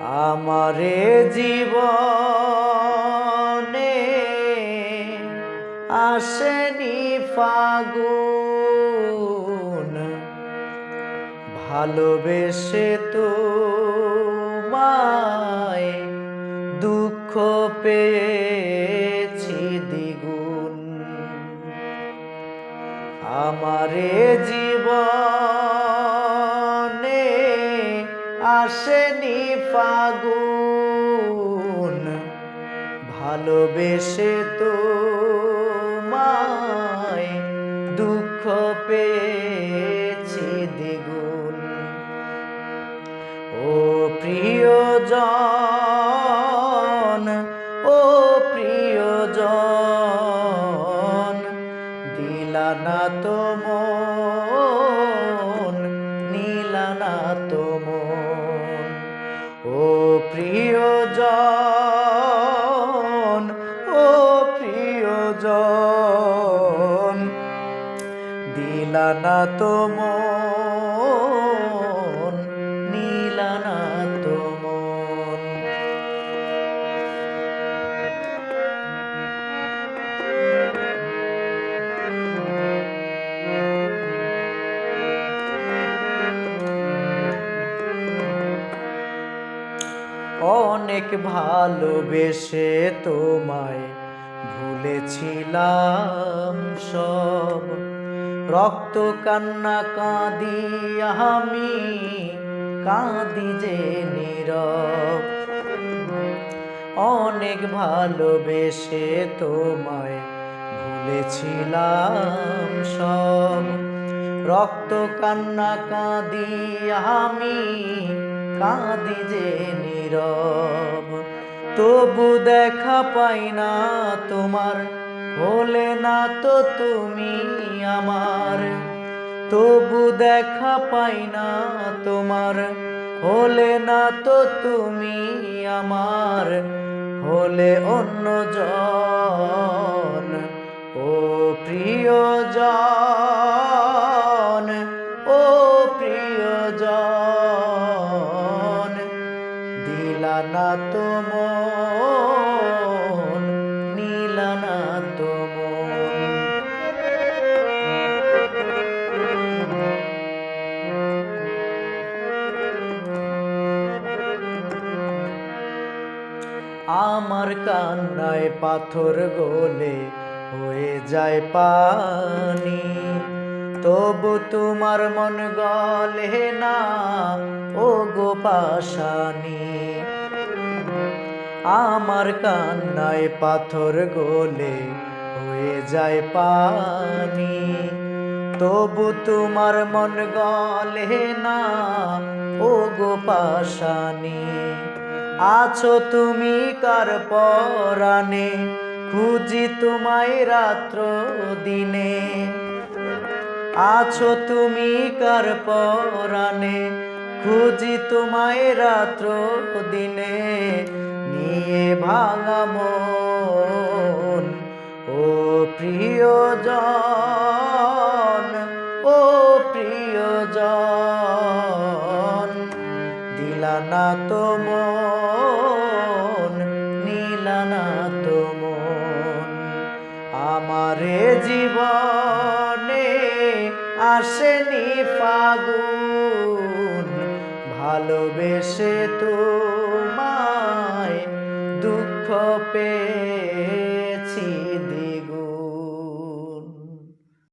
আমারে জীবনে আসেনি ফাগুন। ভালোবেসে তো মায় দুঃখ পেয়েছি দ্বিগুণ। আমারে জীবনে আসেনি ফাগুন, ভালোবেসে তো মায় দুঃখ পেয়েছি দ্বিগুণ। ও প্রিয়জন ও প্রিয়জন, দিলা না তো মন, নীলা তো প্রিয়জন ও প্রিয়জন দিলা না অনেক ভালোবেসে তোমায় ভুলেছিলাম সব। রক্ত কান্না কাঁদি আমি কাঁদি যে নীরব। অনেক ভালোবেসে তোমায় ভুলেছিলাম সব। রক্ত কান্না কাঁদি আমি কাঁদি যে নীরব। তবু দেখা পাই না তোমার হলে না তো তুমি আমার। তবু দেখা পাই না তোমার হলে না তো তুমি আমার। হলে অন্য জন, ও প্রিয় প্রিয়জন। না তো মন, নীলা না আমার কান্নায় পাথর গোলে হয়ে যায় পানি, তবু তোমার মন গলে না ও গো পাশানি। আমার কান্নায় পাথর গোলে হয়ে যায় পানি। তবু তোমার মন গলে না ও গো পাশানি আছো তুমি কার পরাণে, খুঁজি তোমায় রাত্র দিনে। আছো তুমি কার পরাণে খুঁজি তোমায় রাত্র দিনে, নিয়ে ভাঙা মন। ও প্রিয়জন ও প্রিয়জন, দিলা না তো মন, নীলা না তো মন। আমারে জীবনে আসেনি ফাগুন। ভালোবেসে তোমায় দুঃখ পেয়েছি